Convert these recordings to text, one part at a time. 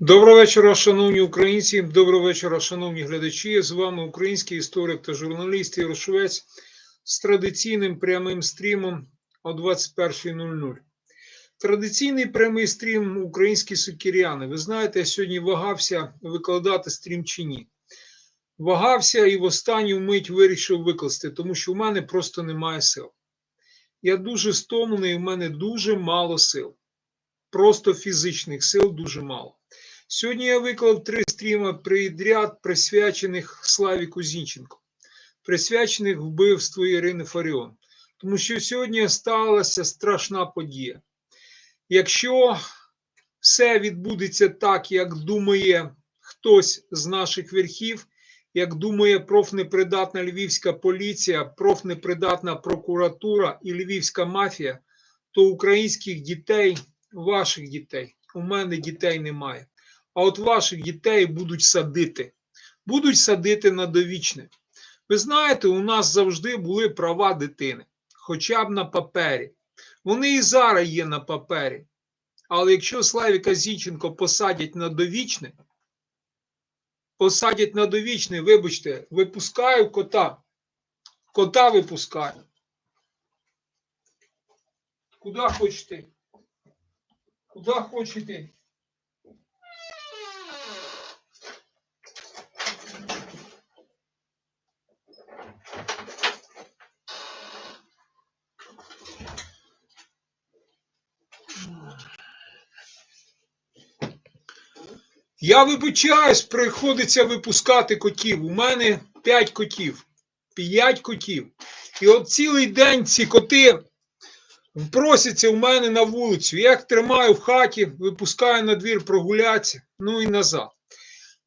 Доброго вечора, шановні українці. Доброго вечора, шановні глядачі. З вами український історик та журналіст Ігор з традиційним прямим стрімом о 21.00. Традиційний прямий стрім українські сукіряни. Ви знаєте, я сьогодні вагався викладати стрім чи ні. Вагався і в останню мить вирішив викласти, тому що в мене просто немає сил. Я дуже стомлений, у мене дуже мало сил. Просто фізичних сил дуже мало. Сьогодні я виклав три стріми підряд, присвячених Славіку Зінченко, присвячених вбивству Ірини Фаріон. Тому що сьогодні сталася страшна подія. Якщо все відбудеться так, як думає хтось з наших верхів, як думає профнепридатна львівська поліція, профнепридатна прокуратура і львівська мафія, то українських дітей, ваших дітей, у мене дітей немає. А от ваших дітей будуть садити, будуть садити на довічне. Ви знаєте, у нас завжди були права дитини, хоча б на папері. Вони і зараз є на папері. Але якщо Славіка Зінченко посадять на довічне, посадять на довічне, вибачте, випускаю кота. Кота випускаю. Куди хочете? Куди хочете? Я вибачаюсь, приходиться випускати котів. У мене 5 котів. 5 котів. І от цілий день ці коти просяться у мене на вулицю. Я їх тримаю в хаті, випускаю на двір прогулятися, ну і назад.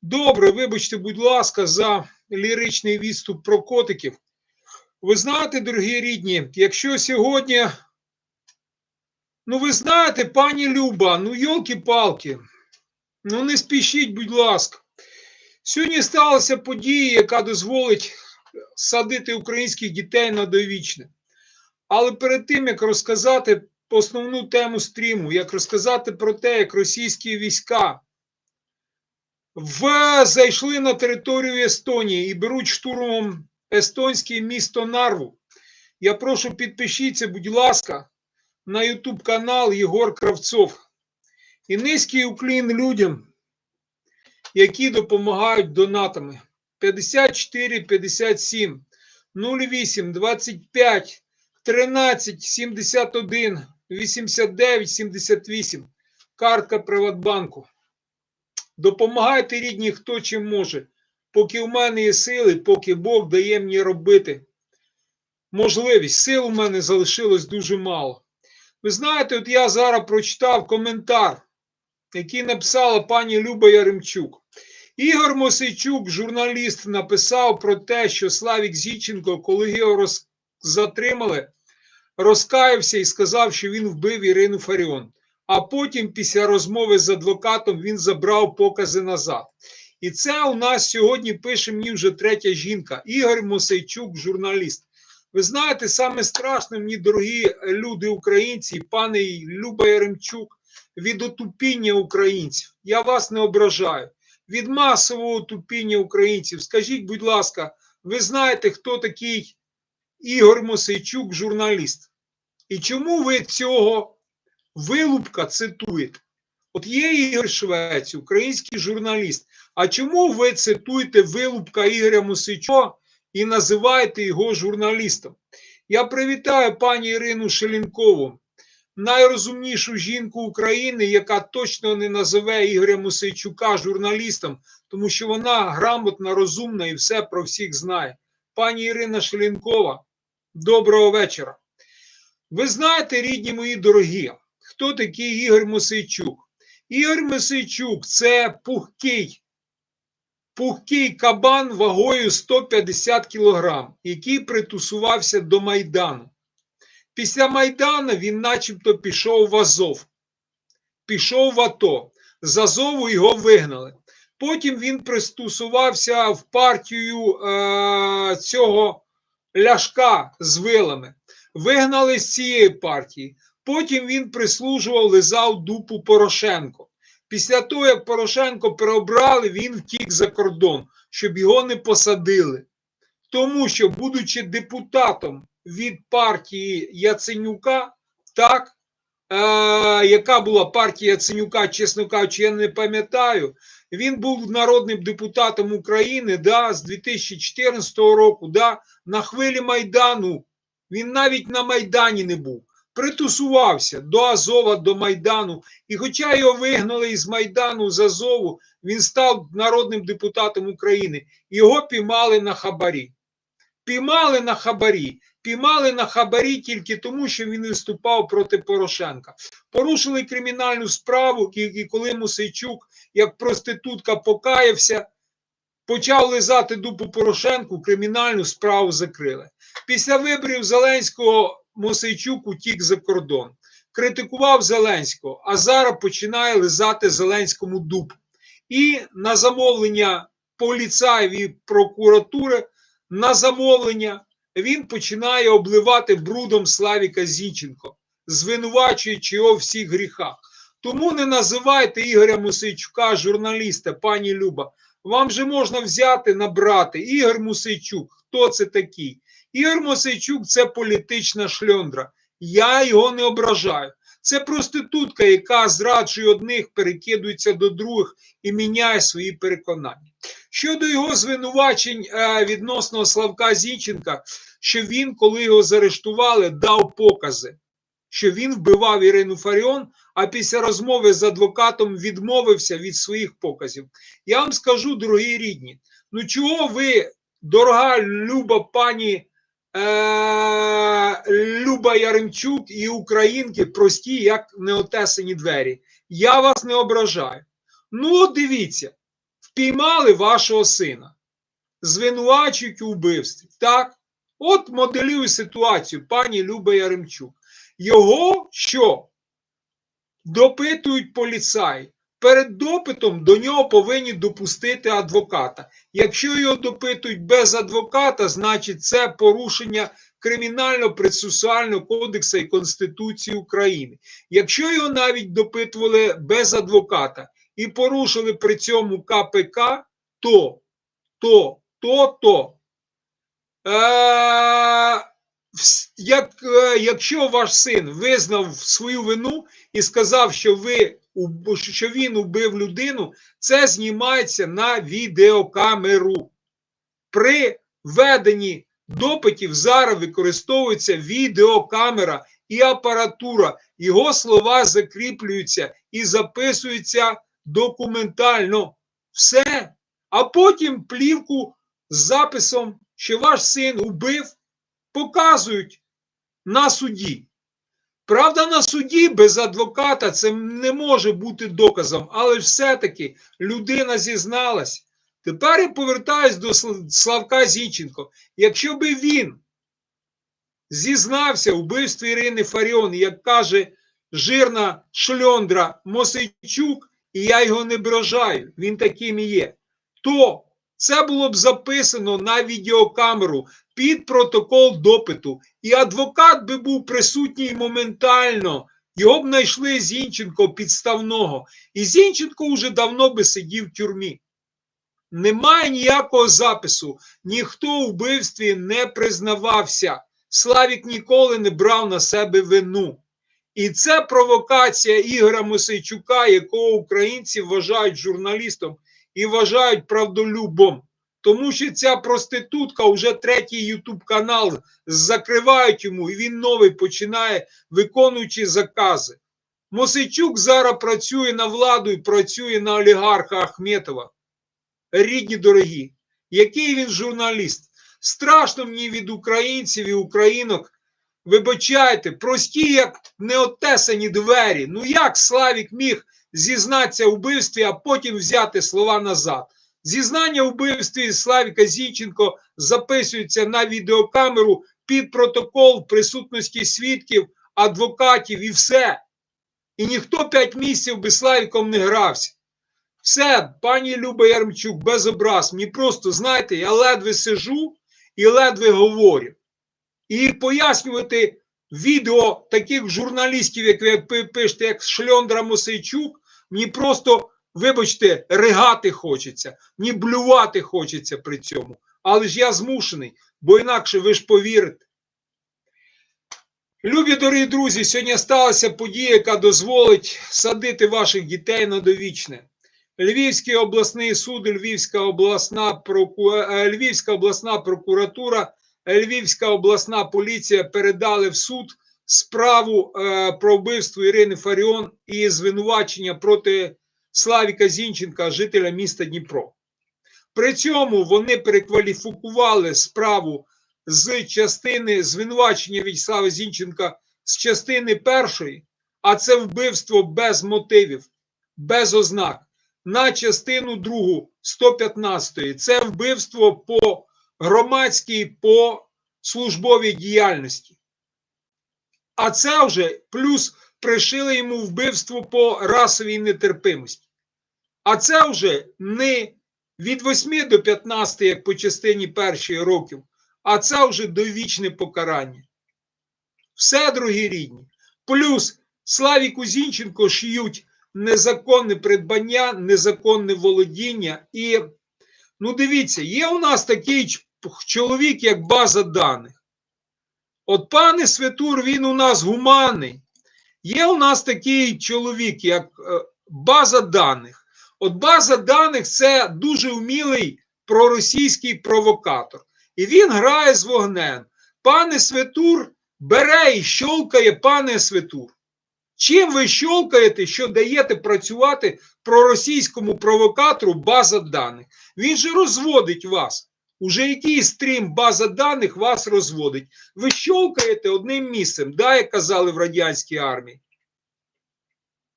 Добре, вибачте, будь ласка, за ліричний відступ про котиків. Ви знаєте, дорогі рідні, якщо сьогодні. Ну, ви знаєте, пані Люба, ну йолки-палки. Ну, не спішіть, будь ласка. Сьогодні сталася подія, яка дозволить садити українських дітей на довічне. Але перед тим, як розказати основну тему стріму, як розказати про те, як російські війська в... зайшли на територію Естонії і беруть штурмом естонське місто Нарву, я прошу підпишіться, будь ласка, на YouTube канал Єгор Кравцов. І низький уклін людям, які допомагають донатами. 54 57 08 25 13 71 89 78. Картка Приватбанку. Допомагайте рідні, хто чим може. Поки в мене є сили, поки Бог дає мені робити можливість. Сил у мене залишилось дуже мало. Ви знаєте, от я зараз прочитав коментар який написала пані Люба Яремчук. Ігор Мосейчук, журналіст, написав про те, що Славік Зіченко, коли його роз... затримали, розкаявся і сказав, що він вбив Ірину Фаріон. А потім, після розмови з адвокатом, він забрав покази назад. І це у нас сьогодні пише мені вже третя жінка. Ігор Мосейчук, журналіст. Ви знаєте, саме страшне мені, дорогі люди, українці, пане Люба Яремчук від отупіння українців. Я вас не ображаю. Від масового отупіння українців. Скажіть, будь ласка, ви знаєте, хто такий Ігор Мосейчук, журналіст? І чому ви цього вилупка цитуєте? От є Ігор Швець, український журналіст. А чому ви цитуєте вилупка Ігоря Мосейчука і називаєте його журналістом? Я привітаю пані Ірину Шелінкову найрозумнішу жінку України, яка точно не називе Ігоря Мусейчука журналістом, тому що вона грамотна, розумна і все про всіх знає. Пані Ірина Шелінкова, доброго вечора. Ви знаєте, рідні мої дорогі, хто такий Ігор Мосейчук? Ігор Мосейчук це пухкий, пухкий кабан вагою 150 кілограм, який притусувався до Майдану. Після Майдану він начебто пішов в Азов, пішов в АТО. З Азову його вигнали. Потім він пристосувався в партію е, цього ляшка з вилами. Вигнали з цієї партії. Потім він прислужував, лизав дупу Порошенко. Після того, як Порошенко переобрали, він втік за кордон, щоб його не посадили. Тому що, будучи депутатом від партії Яценюка, так, е, яка була партія Яценюка, чесно кажучи, я не пам'ятаю, він був народним депутатом України да, з 2014 року, да, на хвилі Майдану. Він навіть на Майдані не був. Притусувався до Азова, до Майдану. І хоча його вигнали із Майдану з Азову, він став народним депутатом України. Його піймали на хабарі. Піймали на хабарі. Піймали на хабарі тільки тому, що він виступав проти Порошенка. Порушили кримінальну справу, і коли Мусейчук, як проститутка, покаявся, почав лизати дупу Порошенку, кримінальну справу закрили. Після виборів Зеленського Мосейчук утік за кордон, критикував Зеленського, а зараз починає лизати Зеленському дупу. І на замовлення поліцаїв і прокуратури, на замовлення він починає обливати брудом Славіка Зінченко, звинувачуючи його в всіх гріхах. Тому не називайте Ігоря Мусейчука журналіста, пані Люба. Вам же можна взяти, набрати Ігор Мусейчук. Хто це такий? Ігор Мосейчук це політична шльондра. Я його не ображаю. Це проститутка, яка зраджує одних, перекидується до других і міняє свої переконання. Щодо його звинувачень е, відносно Славка Зінченка, що він, коли його заарештували, дав покази, що він вбивав Ірину Фаріон, а після розмови з адвокатом відмовився від своїх показів. Я вам скажу, дорогі рідні, ну чого ви, дорога люба пані е, Люба Яремчук і українки прості, як неотесані двері. Я вас не ображаю. Ну, от дивіться, впіймали вашого сина, звинувачують у вбивстві. Так? От моделюю ситуацію, пані Люба Яремчук. Його що? Допитують поліцаї. Перед допитом до нього повинні допустити адвоката. Якщо його допитують без адвоката, значить це порушення кримінально-процесуального кодексу і Конституції України. Якщо його навіть допитували без адвоката і порушили при цьому КПК, то, то, то, то. Е, як, е, Якщо ваш син визнав свою вину і сказав, що ви що він убив людину, це знімається на відеокамеру. При веденні допитів зараз використовується відеокамера і апаратура. Його слова закріплюються і записуються документально. Все. А потім плівку з записом, що ваш син убив, показують на суді. Правда, на суді без адвоката це не може бути доказом, але все-таки людина зізналась. Тепер я повертаюсь до Славка Зінченко. Якщо би він зізнався у вбивстві Ірини Фаріон, як каже жирна шльондра Мосейчук, і я його не бражаю, він таким і є, то це було б записано на відеокамеру під протокол допиту, і адвокат би був присутній моментально. Його б знайшли Зінченко підставного. І Зінченко вже давно би сидів в тюрмі. Немає ніякого запису, ніхто у вбивстві не признавався. Славік ніколи не брав на себе вину. І це провокація Ігоря Мосейчука, якого українці вважають журналістом і вважають правдолюбом. Тому що ця проститутка вже третій Ютуб канал закривають йому, і він новий починає, виконуючи закази. Мосичук зараз працює на владу і працює на олігарха Ахметова. Рідні дорогі, який він журналіст? Страшно мені від українців і українок. Вибачайте, прості, як неотесані двері. Ну як Славік міг зізнатися у вбивстві, а потім взяти слова назад? Зізнання вбивстві Славіка Зінченко записується на відеокамеру під протокол присутності свідків, адвокатів і все. І ніхто п'ять місяців би Славіком не грався. Все, пані Люба Ярмчук, без образ. Мені просто, знаєте, я ледве сижу і ледве говорю. І пояснювати відео таких журналістів, як ви пишете, як Шльондра Мосейчук, Мені просто, вибачте, ригати хочеться, мені блювати хочеться при цьому. Але ж я змушений, бо інакше ви ж повірите. Любі дорогі друзі, сьогодні сталася подія, яка дозволить садити ваших дітей на довічне. Львівський обласний суд, Львівська обласна, проку... Львівська обласна прокуратура, Львівська обласна поліція передали в суд справу е, про вбивство Ірини Фаріон і звинувачення проти Славіка Зінченка, жителя міста Дніпро. При цьому вони перекваліфікували справу з частини звинувачення В'ячеслава Зінченка з частини першої, а це вбивство без мотивів, без ознак, на частину другу 115. Це вбивство по громадській, по службовій діяльності. А це вже плюс пришили йому вбивство по расовій нетерпимості. А це вже не від 8 до 15, як по частині першої років, а це вже довічне покарання. Все, дорогі рідні. Плюс Славіку Зінченко шиють незаконне придбання, незаконне володіння. І, ну, дивіться, є у нас такий чоловік, як база даних. От пане Светур, він у нас гуманний. Є у нас такий чоловік, як е, база даних. От база даних це дуже вмілий проросійський провокатор. І він грає з вогнем. Пане Светур бере і щолкає пане Светур. Чим ви щолкаєте, що даєте працювати проросійському провокатору база даних? Він же розводить вас. Уже який стрім база даних вас розводить. Ви щолкаєте одним місцем, да, як казали в радянській армії.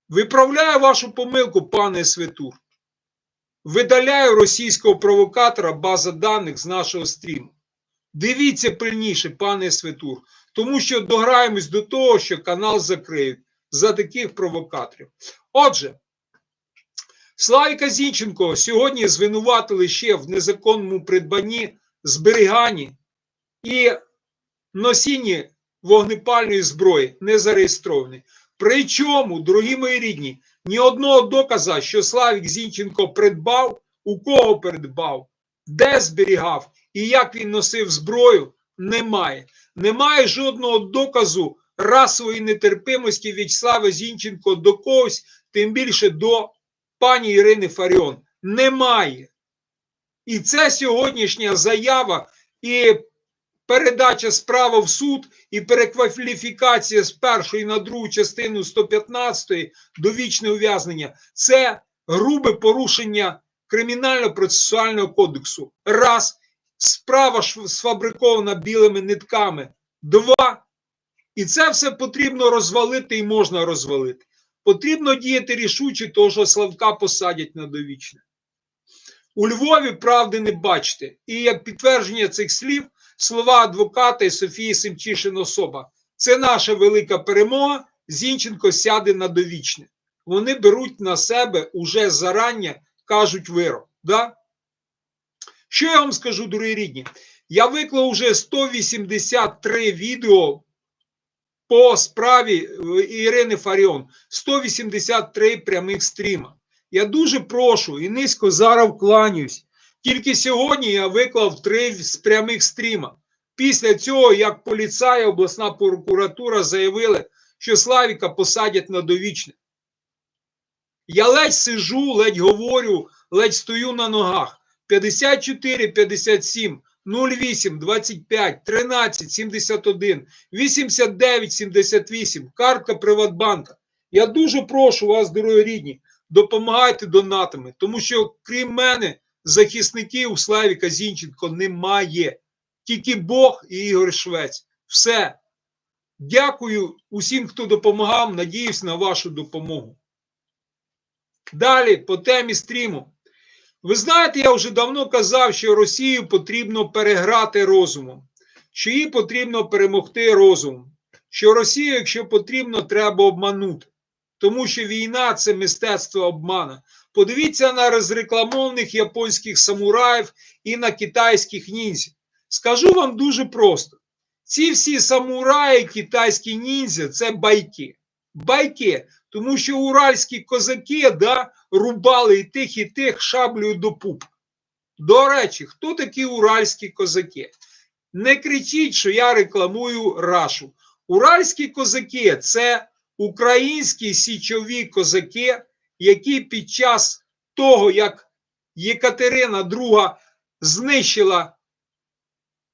Виправляю вашу помилку, пане Светур. Видаляю російського провокатора база даних з нашого стріму. Дивіться пильніше, пане Светур, тому що дограємось до того, що канал закриють за таких провокаторів. Отже, Славіка Зінченко сьогодні звинуватили ще в незаконному придбанні, зберіганні і носінні вогнепальної зброї не зареєстровані. Причому, дорогі мої рідні, ні одного доказа, що Славік Зінченко придбав, у кого придбав, де зберігав і як він носив зброю, немає. Немає жодного доказу расової нетерпимості В'ячеслава Зінченко до когось, тим більше до пані Ірини Фаріон. Немає. І це сьогоднішня заява і передача справи в суд і перекваліфікація з першої на другу частину 115 довічне ув'язнення це грубе порушення кримінально-процесуального кодексу. Раз, справа сфабрикована білими нитками. Два, і це все потрібно розвалити і можна розвалити. Потрібно діяти рішуче, того що Славка посадять на довічне. У Львові правди не бачите. І як підтвердження цих слів, слова адвоката і Софії Семчишин особа. Це наша велика перемога. Зінченко сяде на довічне. Вони беруть на себе уже зарання, кажуть вирок. Да? Що я вам скажу, дорогі рідні? Я виклав уже 183 відео по справі е, Ірини Фаріон. 183 прямих стріма. Я дуже прошу і низько зараз вкланююсь. Тільки сьогодні я виклав три з прямих стріма. Після цього, як поліцай, обласна прокуратура заявили, що Славіка посадять на довічне. Я ледь сижу, ледь говорю, ледь стою на ногах. 54, 57, 08, 25, 13, 71, 89, 78, картка Приватбанка. Я дуже прошу вас, дорогі рідні, допомагайте донатами, тому що крім мене захисників Славіка Зінченко немає. Тільки Бог і Ігор Швець. Все. Дякую усім, хто допомагав. Надіюсь на вашу допомогу. Далі по темі стріму. Ви знаєте, я вже давно казав, що Росію потрібно переграти розумом, що їй потрібно перемогти розумом, що Росію, якщо потрібно, треба обманути. Тому що війна це мистецтво обмана. Подивіться на розрекламованих японських самураїв і на китайських ніндзя. Скажу вам дуже просто: ці всі самураї, китайські ніндзя це байки. Байки, Тому що уральські козаки да, рубали і тих, і тих шаблею до пуп. До речі, хто такі уральські козаки? Не кричіть, що я рекламую рашу. Уральські козаки це українські січові козаки, які під час того, як Єкатерина II знищила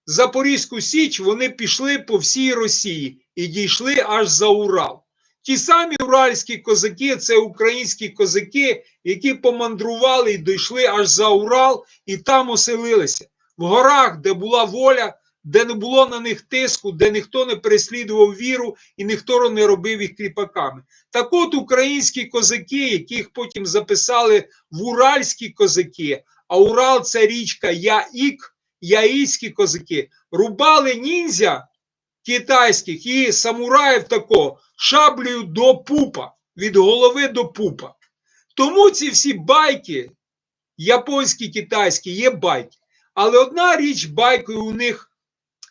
Запорізьку Січ, вони пішли по всій Росії і дійшли аж за Урал. Ті самі уральські козаки це українські козаки, які помандрували і дійшли аж за Урал і там оселилися. В горах, де була воля, де не було на них тиску, де ніхто не переслідував віру і ніхто не робив їх кріпаками. Так от українські козаки, яких потім записали в уральські козаки, а Урал це річка Яїк, яїцькі козаки, рубали ніндзя китайських і самураїв такого шаблею до пупа, від голови до пупа. Тому ці всі байки, японські, китайські, є байки. Але одна річ байкою у них,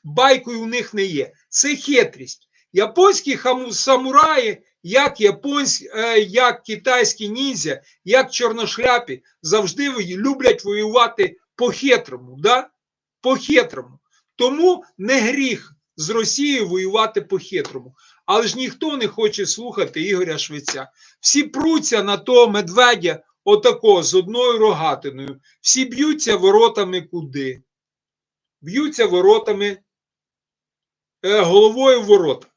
байкою у них не є. Це хитрість. Японські самураї, як японські, е, як китайські ніндзя, як чорношляпі, завжди люблять воювати по-хитрому. Да? По-хитрому. Тому не гріх з Росією воювати по-хитрому. Але ж ніхто не хоче слухати Ігоря Швеця. Всі пруться на того медведя отако з одною рогатиною. Всі б'ються воротами куди? Б'ються воротами е, головою ворота.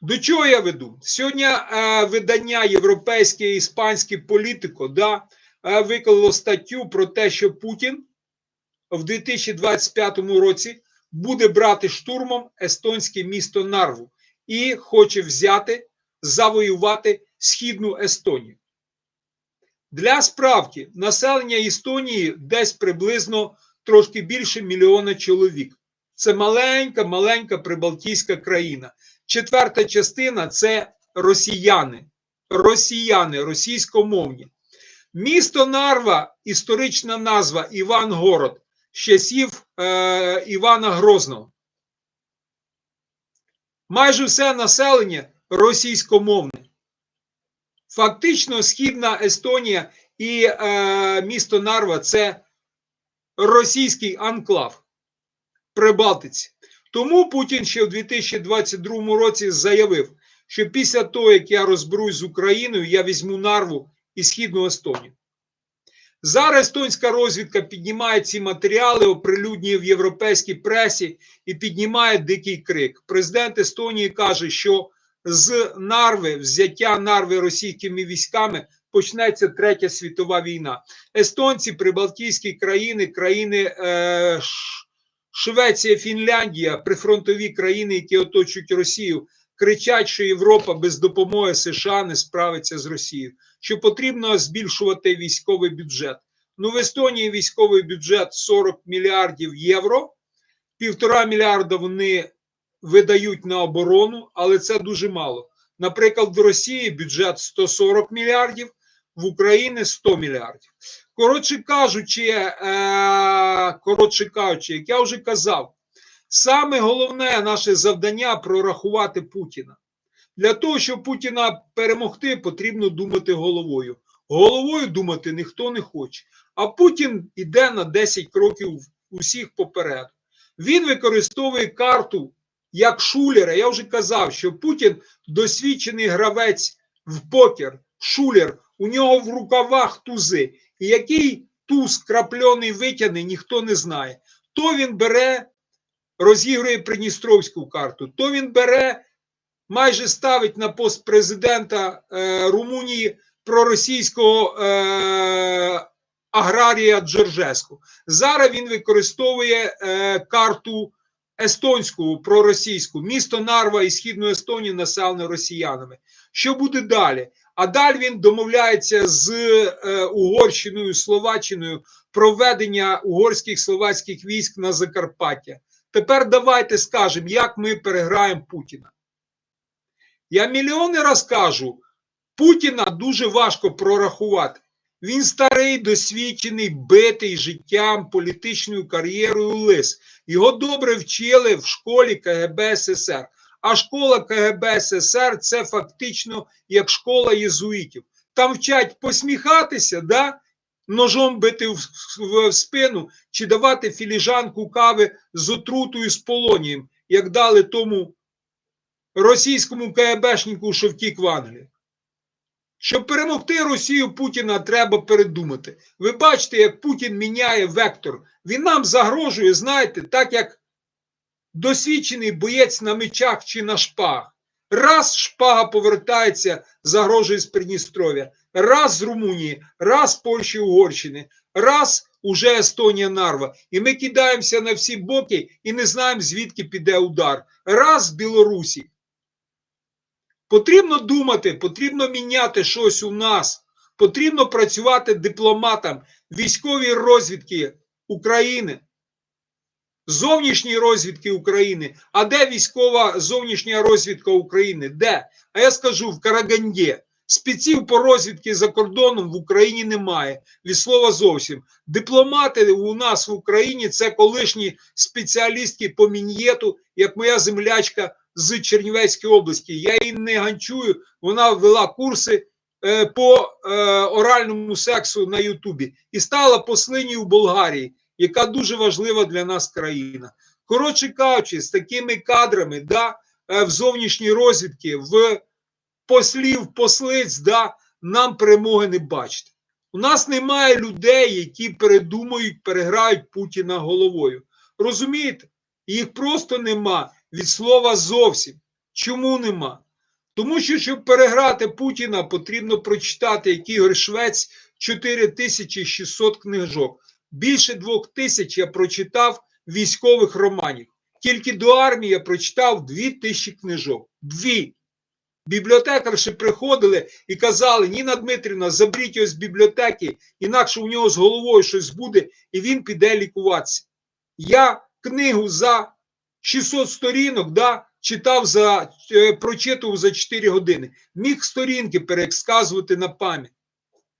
До чого я веду? Сьогодні е, видання європейське і іспанське політико да, е, виклало статтю про те, що Путін в 2025 році буде брати штурмом естонське місто Нарву і хоче взяти, завоювати східну Естонію. Для справки населення Естонії десь приблизно трошки більше мільйона чоловік. Це маленька, маленька прибалтійська країна. Четверта частина це росіяни, росіяни, російськомовні. Місто Нарва, історична назва Івангород з часів е, Івана Грозного. Майже все населення російськомовне. Фактично, східна Естонія і е, місто Нарва це російський анклав Прибалтиці. Тому Путін ще в 2022 році заявив, що після того, як я розберусь з Україною, я візьму Нарву і Східну Естонію. Зараз естонська розвідка піднімає ці матеріали, оприлюднює в європейській пресі і піднімає дикий крик. Президент Естонії каже, що з Нарви, взяття Нарви російськими військами, почнеться третя світова війна. Естонці, прибалтійські країни, країни е, Швеція, Фінляндія, прифронтові країни, які оточують Росію, кричать, що Європа без допомоги США не справиться з Росією, що потрібно збільшувати військовий бюджет. Ну, в Естонії військовий бюджет 40 мільярдів євро, півтора мільярда вони видають на оборону, але це дуже мало. Наприклад, в Росії бюджет 140 мільярдів, в Україні 100 мільярдів. Коротше кажучи, е, коротше кажучи, як я вже казав, саме головне наше завдання прорахувати Путіна. Для того, щоб Путіна перемогти, потрібно думати головою. Головою думати ніхто не хоче. А Путін іде на 10 кроків усіх попереду. Він використовує карту як шулера. Я вже казав, що Путін досвідчений гравець в покер, шулер. У нього в рукавах тузи. І який туз краплений витягне, ніхто не знає. То він бере, розігрує Придністровську карту, то він бере, майже ставить на пост президента е, Румунії проросійського е, аграрія Джорджеску. Зараз він використовує е, карту естонську проросійську. Місто Нарва і Східну Естонію населено росіянами. Що буде далі? А далі він домовляється з е, Угорщиною, Словаччиною про введення угорських словацьких військ на Закарпаття. Тепер давайте скажемо, як ми переграємо Путіна. Я мільйони раз кажу, Путіна дуже важко прорахувати. Він старий, досвідчений, битий життям, політичною кар'єрою лис. Його добре вчили в школі КГБ СССР. А школа КГБ СССР це фактично як школа єзуїтів. Там вчать посміхатися, да? Ножом бити в, в, в спину чи давати філіжанку кави з отрутою з полонієм, як дали тому російському КГБшнику, що втік в Англію. Щоб перемогти Росію Путіна, треба передумати. Ви бачите, як Путін міняє вектор. Він нам загрожує, знаєте, так як досвідчений боєць на мечах чи на шпагах. Раз шпага повертається, загрожує з Придністров'я, раз з Румунії, раз з Польщі Угорщини, раз уже Естонія Нарва. І ми кидаємося на всі боки і не знаємо, звідки піде удар. Раз з Білорусі. Потрібно думати, потрібно міняти щось у нас. Потрібно працювати дипломатам військової розвідки України, зовнішньої розвідки України. А де військова зовнішня розвідка України? Де? А я скажу в Караганді. Спеців по розвідці за кордоном в Україні немає. Від слова зовсім. Дипломати у нас в Україні це колишні спеціалістки по мін'єту, як моя землячка з Чернівецької області. Я її не ганчую. Вона вела курси е, по е, оральному сексу на Ютубі і стала послинню в Болгарії, яка дуже важлива для нас країна. Коротше кажучи, з такими кадрами да, е, в зовнішній розвідці, в послів, послиць, да, нам перемоги не бачити. У нас немає людей, які передумають, переграють Путіна головою. Розумієте? Їх просто нема від слова зовсім. Чому нема? Тому що, щоб переграти Путіна, потрібно прочитати, як Ігор Швець 4600 книжок. Більше двох тисяч я прочитав військових романів. Тільки до армії я прочитав дві тисячі книжок. Дві. Бібліотекарші приходили і казали: Ніна Дмитрівна, заберіть його з бібліотеки, інакше у нього з головою щось буде, і він піде лікуватися. Я книгу за 600 сторінок да, читав за, е, прочитував за 4 години. Міг сторінки пересказувати на пам'ять.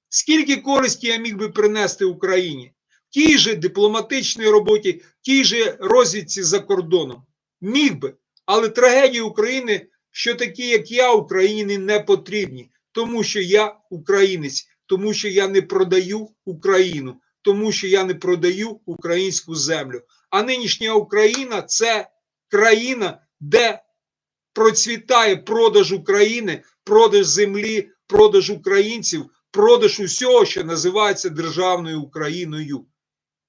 Скільки користі я міг би принести Україні? В тій же дипломатичній роботі, в тій же розвідці за кордоном. Міг би. Але трагедії України, що такі, як я, Україні не потрібні, тому що я українець, тому що я не продаю Україну, тому що я не продаю українську землю. А нинішня Україна це країна, де процвітає продаж України, продаж землі, продаж українців, продаж усього, що називається державною Україною.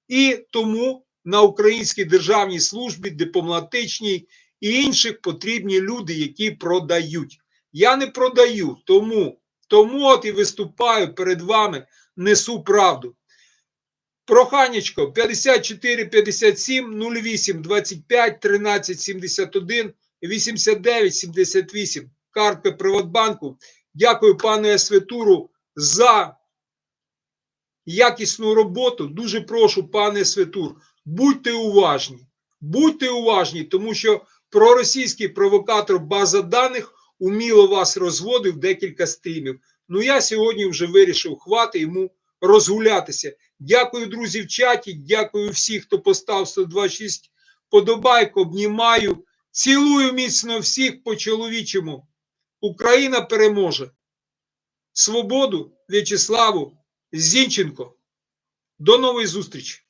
І тому на українській державній службі, дипломатичній і інших потрібні люди, які продають. Я не продаю, тому, тому от і виступаю перед вами, несу правду. Проханечко 54 57 08 25 13 71 89 78. Картка Приватбанку. Дякую пану Святуру за якісну роботу. Дуже прошу, пане Святур, будьте уважні. Будьте уважні, тому що проросійський провокатор база даних уміло вас розводив декілька стрімів. Ну я сьогодні вже вирішив хвати йому розгулятися. Дякую, друзі, в чаті. Дякую всім, хто постав 126 подобайку, обнімаю. Цілую міцно всіх по чоловічому. Україна переможе. Свободу В'ячеславу Зінченко. До нової зустрічі!